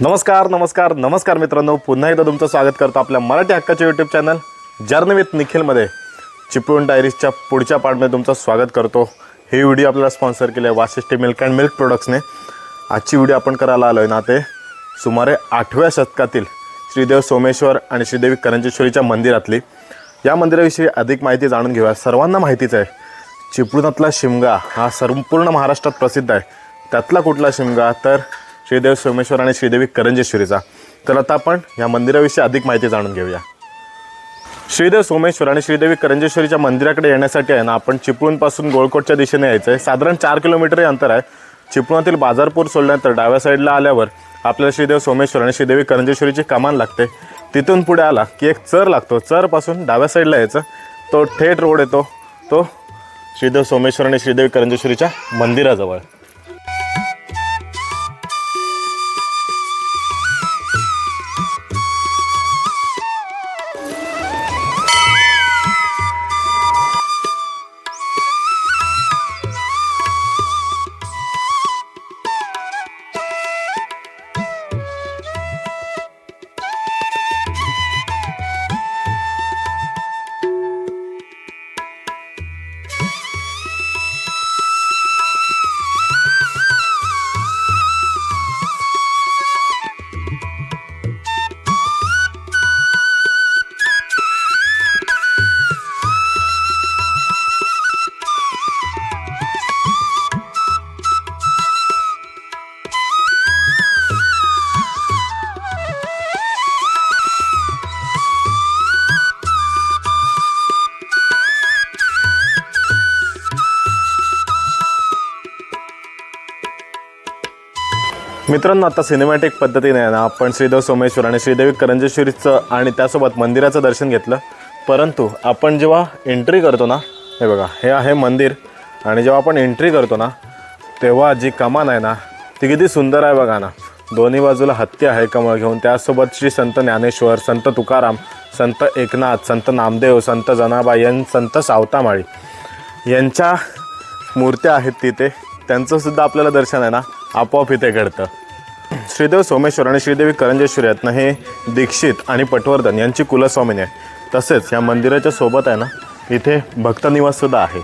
नमस्कार नमस्कार नमस्कार मित्रांनो. पुन्हा एकदा तुमचं स्वागत करतो आपल्या मराठी हक्काच्या यूट्यूब चॅनल जर्नविथ निखिलमध्ये. चिपळूण डायरीजच्या पुढच्या पार्टमध्ये तुमचं स्वागत करतो. हे व्हिडिओ आपल्याला स्पॉन्सर केले आहे वाशिष्ठी मिल्क अँड मिल्क प्रोडक्ट्सने आजची व्हिडिओ आपण करायला आलो आहे ना ते सुमारे आठव्या शतकातील श्रीदेव सोमेश्वर आणि श्रीदेवी करंजेश्वरीच्या मंदिरातली. या मंदिराविषयी अधिक माहिती जाणून घेऊया. सर्वांना माहितीच आहे चिपळूणातला शिमगा हा संपूर्ण महाराष्ट्रात प्रसिद्ध आहे. त्यातला कुठला शिमगा? तर श्रीदेव सोमेश्वर आणि श्रीदेवी करंजेश्वरीचा. तर आता आपण या मंदिराविषयी अधिक माहिती जाणून घेऊया. श्रीदेव सोमेश्वर आणि श्रीदेवी करंजेश्वरीच्या मंदिराकडे येण्यासाठी आहे ना आपण चिपळूणपासून गोळकोटच्या दिशेने यायचं आहे साधारण चार किलोमीटर हे अंतर आहे. चिपळूणातील बाजारपूर सोडल्यानंतर डाव्या साईडला आल्यावर आपल्याला श्रीदेव सोमेश्वर आणि श्रीदेवी करंजेश्वरीची कमान लागते. तिथून पुढे आला की एक चर लागतो. चरपासून डाव्या साईडला यायचं. तो थेट रोड येतो. तो श्रीदेव सोमेश्वर आणि श्रीदेवी करंजेश्वरीच्या मंदिराजवळ. मित्रांनो आता सिनेमॅटिक पद्धतीने आहे ना आपण श्रीदेव सोमेश्वर आणि श्रीदेवी करंजेश्वरीचं आणि त्यासोबत मंदिराचं दर्शन घेतलं. परंतु आपण जेव्हा एंट्री करतो ना हे बघा हे आहे मंदिर. आणि जेव्हा आपण एंट्री करतो ना तेव्हा जी कमान आहे ना ती किती सुंदर आहे बघा ना. दोन्ही बाजूला हत्ती आहे कमळ घेऊन. त्यासोबत श्री संत ज्ञानेश्वर संत तुकाराम संत एकनाथ संत नामदेव संत जनाबाई यां संत सावतामाळी. यांच्या मूर्त्या आहेत तिथे. त्यांचंसुद्धा आपल्याला दर्शन आहे ना. आपोआप इथे घडतं. श्रीदेव सोमेश्वर आणि श्रीदेवी करंजेश्वरी आहेत ना हे दीक्षित आणि पटवर्धन यांची कुलस्वामिनी आहे तसेच या मंदिराच्या सोबत आहे ना इथे भक्तनिवाससुद्धा आहे.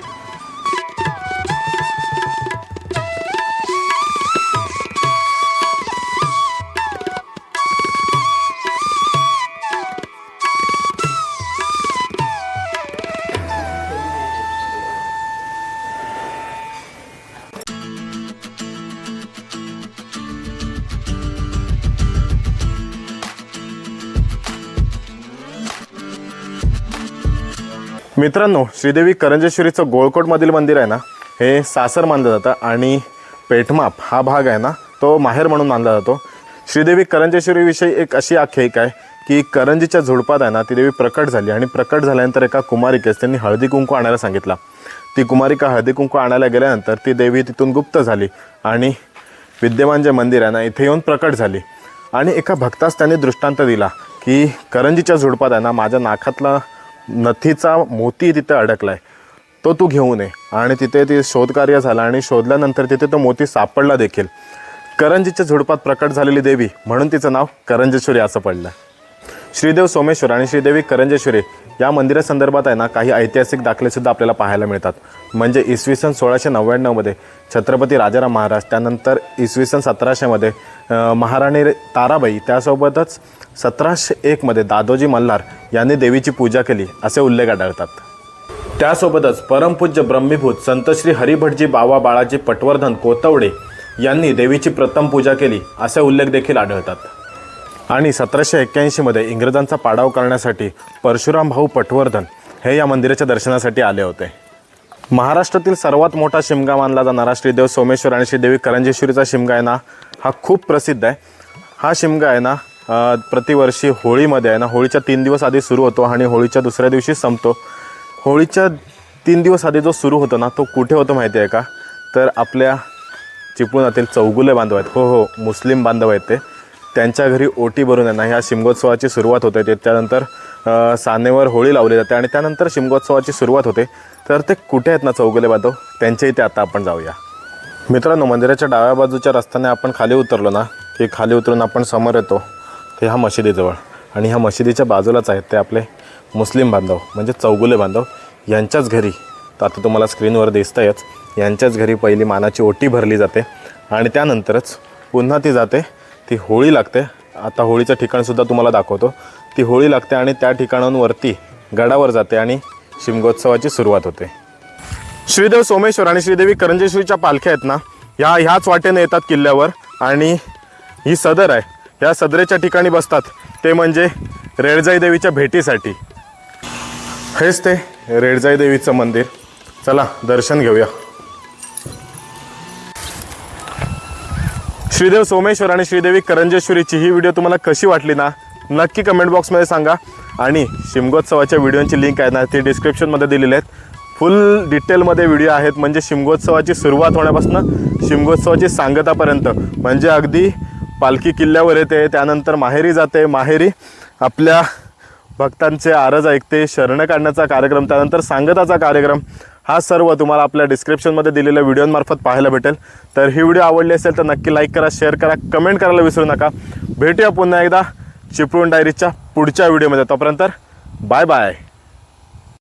मित्रांनो श्रीदेवी करंजेश्वरीचं गोळकोटमधील मंदिर आहे ना हे सासर मानलं जातं आणि पेठमाप हा भाग आहे ना तो माहेर म्हणून मानला जातो. श्रीदेवी करंजेश्वरीविषयी एक अशी आख्यायिका आहे की करंजीच्या झुडपात आहे ना ती देवी प्रकट झाली आणि प्रकट झाल्यानंतर एका कुमारिकेस त्यांनी हळदी कुंकू आणायला सांगितला. ती कुमारिका हळदी कुंकू आणायला गेल्यानंतर ती देवी तिथून गुप्त झाली आणि विद्यमान जे मंदिर आहे ना इथे येऊन प्रकट झाली. आणि एका भक्तास त्यांनी दृष्टांत दिला की करंजीच्या झुडपात आहे ना माझ्या नाकातला नथीचा मोती तिथे अडकलाय. तो तू घेऊन ये. आणि तिथे ते शोधकार्य झालं आणि शोधल्यानंतर तिथे तो मोती सापडला देखील. करंजीच्या झुडपात प्रकट झालेली देवी म्हणून तिचं नाव करंजेश्वरी असं पडलं. श्रीदेव सोमेश्वर आणि श्रीदेवी करंजेश्वरी या मंदिरासंदर्भात आहे ना काही ऐतिहासिक दाखलेसुद्धा आपल्याला पाहायला मिळतात. म्हणजे इसवी सन सोळाशे नव्याण्णवमध्ये छत्रपती राजाराम महाराज त्यानंतर इसवी सन सतराशेमध्ये महाराणी ताराबाई त्यासोबतच सतराशे एकमध्ये दादोजी मल्हार यांनी देवीची पूजा केली असे उल्लेख आढळतात. त्यासोबतच परमपूज्य ब्रह्मीभूत संत श्री हरिभटजी बावा बाळाजी पटवर्धन कोतवडे यांनी देवीची प्रथम पूजा केली असे उल्लेख देखील आढळतात. आणि सतराशे एक्क्याऐंशीमध्ये इंग्रजांचा पाडाव करण्यासाठी परशुराम भाऊ पटवर्धन हे या मंदिराच्या दर्शनासाठी आले होते. महाराष्ट्रातील सर्वात मोठा शिमगा मानला जाणारा श्रीदेव सोमेश्वर आणि श्रीदेवी करंजेश्वरीचा शिमगा आहे ना हा खूप प्रसिद्ध आहे. हा शिमगा आहे ना प्रतिवर्षी होळीमध्ये आहे ना होळीच्या तीन दिवस आधी सुरू होतो आणि होळीच्या दुसऱ्या दिवशी संपतो. होळीच्या तीन दिवस आधी जो सुरू होतो ना तो कुठे होतो माहिती आहे का? तर आपल्या चिपळूणातील चौगुले बांधव आहेत. हो हो मुस्लिम बांधव आहेत ते. त्यांच्या घरी ओटी भरून आहे ह्या शिमगोत्सवाची सुरुवात होते. ते त्यानंतर सानेवर होळी लावली जाते आणि त्यानंतर शिमगोत्सवाची सुरुवात होते. तर ते कुठे आहेत ना चौगुले बांधव? त्यांच्या इथे आता आपण जाऊया. मित्रांनो मंदिराच्या डाव्या बाजूच्या रस्त्याने आपण खाली उतरलो ना की खाली उतरून आपण समोर येतो. ते ह्या मशिदीजवळ. आणि ह्या मशिदीच्या बाजूलाच आहेत ते आपले मुस्लिम बांधव म्हणजे चौगुले बांधव. यांच्याच घरी तर आता तुम्हाला स्क्रीनवर दिसतंयच यांच्याच घरी पहिली मानाची ओटी भरली जाते. आणि त्यानंतरच पुन्हा ती जाते ती होळी लागते. आता होळीचं ठिकाणसुद्धा तुम्हाला दाखवतो. ती होळी लागते आणि त्या ठिकाणांवरती गडावर जाते आणि शिमगोत्सवाची सुरुवात होते. श्रीदेव सोमेश्वर आणि श्रीदेवी करंजेश्वरीच्या पालख्या आहेत ना ह्या ह्याच वाटेने येतात किल्ल्यावर आणि ही सदर आहे. या सदरेच्या ठिकाणी बसतात. ते म्हणजे रेडजाई देवीच्या भेटीसाठी. हेच ते रेडजाई देवीचं मंदिर. चला दर्शन घेऊया. श्रीदेव सोमेश्वर आणि श्रीदेवी करंजेश्वरीची ही व्हिडिओ तुम्हाला कशी वाटली ना नक्की कमेंट बॉक्समध्ये सांगा. आणि शिमगोत्सवाच्या व्हिडिओची लिंक आहे ना ती डिस्क्रिप्शनमध्ये दिलेली आहेत. फुल डिटेलमध्ये व्हिडिओ आहेत. म्हणजे शिमगोत्सवाची सुरुवात होण्यापासून शिमगोत्सवाची सांगतापर्यंत. म्हणजे अगदी पालखी किल्ल्यावर येते त्यानंतर माहेरी जाते. माहेरी आपल्या भक्तांचे आरज ऐकते. शरण काढण्याचा कार्यक्रम त्यानंतर सांगताचा कार्यक्रम. हा सर्व तुम्हाला आपल्या डिस्क्रिप्शनमध्ये दिलेल्या व्हिडिओमार्फत पाहायला भेटेल. तर ही व्हिडिओ आवडली असेल तर नक्की लाईक करा शेअर करा कमेंट करायला विसरू नका. भेटूया पुन्हा एकदा चिपळूण डायरीच्या पुढच्या व्हिडिओमध्ये तोपर्यंत बाय बाय